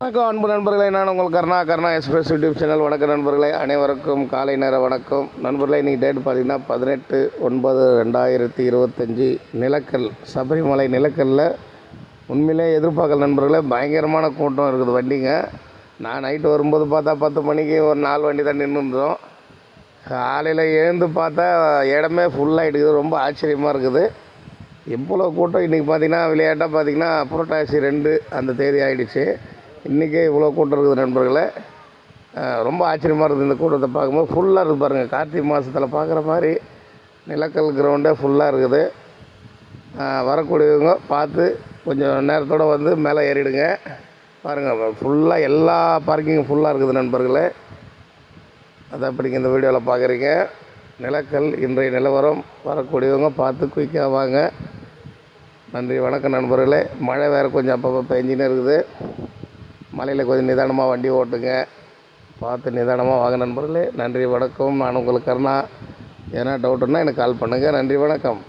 வணக்கம் அன்பு நண்பர்களே. நான் உங்கள் Karuna Karuna express YouTube channel. வணக்கம் நண்பர்களே. அனைவருக்கும் காலை நேர வணக்கம். நண்பர்களே இன்றைக்கி டேட் பார்த்தீங்கன்னா பதினெட்டு ஒன்பது ரெண்டாயிரத்தி இருபத்தஞ்சி நிலக்கல் சபரிமலை நிலக்கல்லில் உண்மையிலே எதிர்பார்க்கல நண்பர்களே பயங்கரமான கூட்டம் இருக்குது வண்டிங்க. நான் நைட்டு வரும்போது பார்த்தா பத்து மணிக்கு ஒரு நாலு வண்டி தான் நின்றுருந்தோம் காலையில் எழுந்து பார்த்தா இடமே ஃபுல்லாகிடுக்குது ரொம்ப ஆச்சரியமாக இருக்குது. இவ்வளோ கூட்டம் இன்றைக்கி பார்த்தீங்கன்னா விளையாட்டாக பார்த்தீங்கன்னா புரட்டாசி ரெண்டு அந்த தேதி ஆயிடுச்சு. இன்றைக்கே இவ்வளோ கூட்டம் இருக்குது நண்பர்களே. ரொம்ப ஆச்சரியமாக இருக்குது இந்த கூட்டத்தை பார்க்கும்போது. ஃபுல்லாக இருக்குது பாருங்கள் கார்த்திகை மாதத்தில் பார்க்குற மாதிரி நிலக்கல் கிரவுண்டே ஃபுல்லாக இருக்குது. வரக்கூடியவங்க பார்த்து கொஞ்சம் நேரத்தோடு வந்து மேலே ஏறிடுங்க. பாருங்கள் ஃபுல்லாக எல்லா பார்க்கிங்கும் ஃபுல்லாக இருக்குது நண்பர்களே. அதை அப்படிங்க இந்த வீடியோவில் பார்க்குறீங்க. நிலக்கல் இன்றைய நிலவரம். வரக்கூடியவங்க பார்த்து குயிக்காக வாங்க. நன்றி வணக்கம் நண்பர்களே. மழை வேறு கொஞ்சம் அப்பப்போ பெஞ்சின்னு இருக்குது. மலையில் கொஞ்சம் நிதானமாக வண்டி ஓட்டுங்க. பார்த்து நிதானமாக வாங்க நண்பர்களே. நன்றி வணக்கம். நான் உங்களுக்கு கருணா. எதனா டவுட்டுன்னா எனக்கு கால் பண்ணுங்கள் நன்றி வணக்கம்.